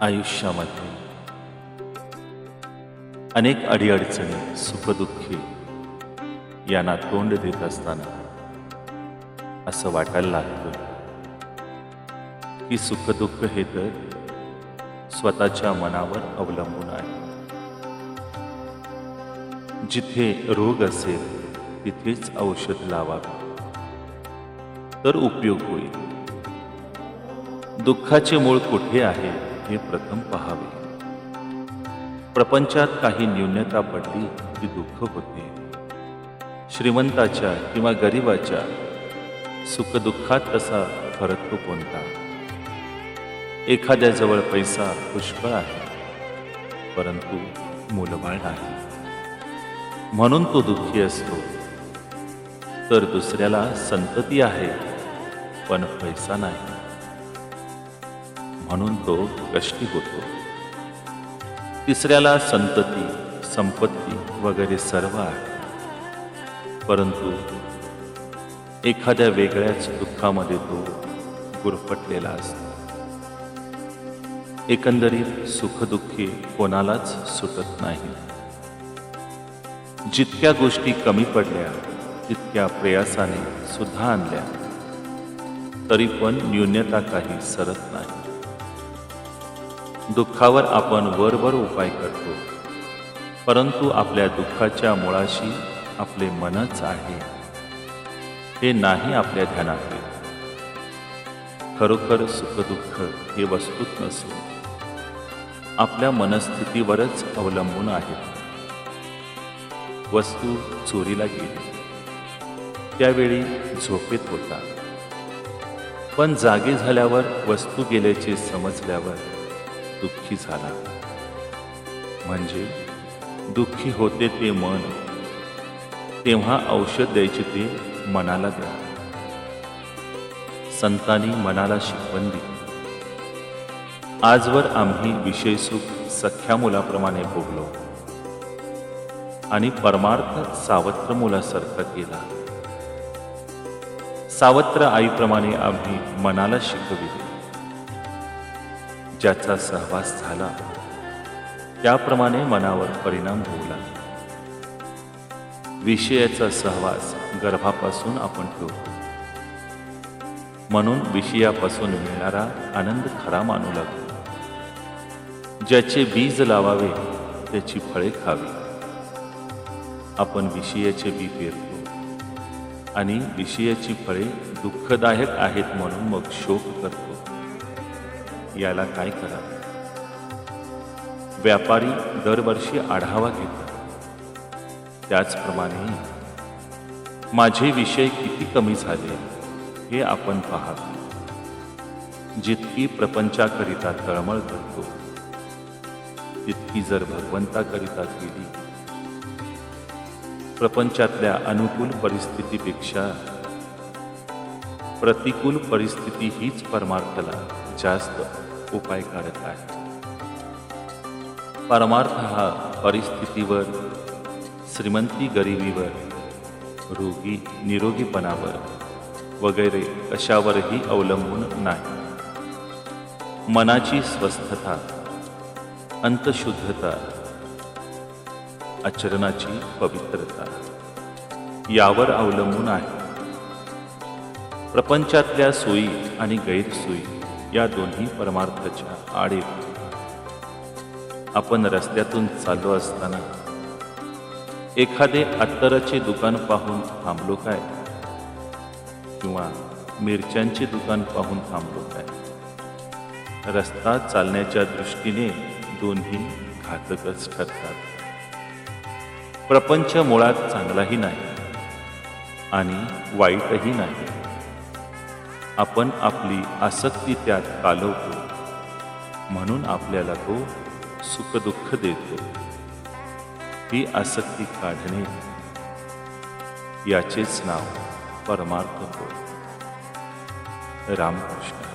आयुष्यामध्ये. अनेक अडीअडचणी सुखदुःखी यांना तोंड देत असताना असं वाटायला लागतं की सुखदुःख हे तर स्वतःच्या मनावर अवलंबून आहे. जिथे रोग असेल तिथेच औषध लावावे. तर उपयोग होईल. दुःखाचे मूळ कुठे आहे? हे प्रथम पहावे. प्रपंचात काही न्यूनता पडली की दुःख होते. श्रीमंताच्या किंवा गरिबाच्या सुखदुःखात तसा फरक तो कोणता? एखाद्याजवळ पैसा पुष्कळ आहे परंतु मूलबाळ नाही. म्हणून तो दुःखी असतो. तर दुसऱ्याला संतती आहे पण पैसा नाही. म्हणून तो कष्टी होतो. तिसऱ्याला संतती संपत्ती वगैरे सर्व आहे. परंतु एखाद्या वेगळ्याच दुःखामध्ये तो गुरफटलेला असतो. एकंदरीत सुखदुःखी कोणालाच सुटत नाही. जितक्या गोष्टी कमी पडल्या तितक्या प्रयासाने सुद्धा आणल्या. तरी पण न्यूनता काही सरत नाही. दुःखावर आपण वरवर उपाय करतो. परंतु आपल्या दुःखाच्या मुळाशी आपले मनच आहे. हे नाही आपल्या ध्यानात खरोखर सुखदुःख हे वस्तूत नसून आपल्या मनस्थितीवरच अवलंबून आहे. वस्तू चोरीला गेली. त्यावेळी झोपेत होता. पण जागे झाल्यावर वस्तू गेल्याचे समजल्यावर दुःखी झाला. म्हणजे दुःखी होते ते मन. तेव्हा औषध द्यायचे ते मनाला द्या. संतांनी मनाला शिकवण दिली. आजवर आम्ही विषय सुख सख्या मुलाप्रमाणे भोगलो. आणि परमार्थ सावत्र मुलासारखा केला. सावत्र आईप्रमाणे आम्ही मनाला शिकविले. ज्याचा सहवास झाला त्याप्रमाणे मनावर परिणाम होऊ लागला विषयाचा सहवास गर्भापासून आपण ठेवतो म्हणून विषयापासून मिळणारा आनंद खरा मानू लागतो. ज्याचे बीज लावावे त्याची फळे खावी. आपण विषयाचे बी पेरतो आणि विषयाची फळे दुःखदायक आहेत म्हणून मग शोक करतो. याला काय करा? व्यापारी दरवर्षी आढावा घेतात. त्याचप्रमाणे माझे विषय किती कमी झाले हे आपण पाहावे जितकी प्रपंचाकरिता तळमळ करतो तितकी जर भगवंताकरिता केली प्रपंचातल्या अनुकूल परिस्थितीपेक्षा प्रतिकूल परिस्थिती हीच परमार्थला जास्त उपायकारक आहे परमार्थ हा परिस्थितीवर श्रीमंती गरिबीवर रोगी निरोगीपणावर वगैरे कशावरही अवलंबून नाही. मनाची स्वस्थता अंतशुद्धता आचरणाची पवित्रता यावर अवलंबून आहे. प्रपंचातल्या सोयी आणि गैरसोयी या दोन्ही परमार्थाच्या आडे आपण रस्त्यातून चाललो असताना एखादे अत्तराचे दुकान पाहून थांबलो काय? किंवा मिरच्यांचे दुकान पाहून थांबलो काय? रस्ता चालण्याच्या दृष्टीने दोन्ही घातकच ठरतात. प्रपंच मुळात चांगलाही नाही आणि वाईटही नाही. आपण आपली आसक्ती त्यात कालवतो. म्हणून आपल्याला तो सुखदुःख देतो. ही आसक्ती काढणे याचेच नाव परमार्थ होय. रामकृष्ण.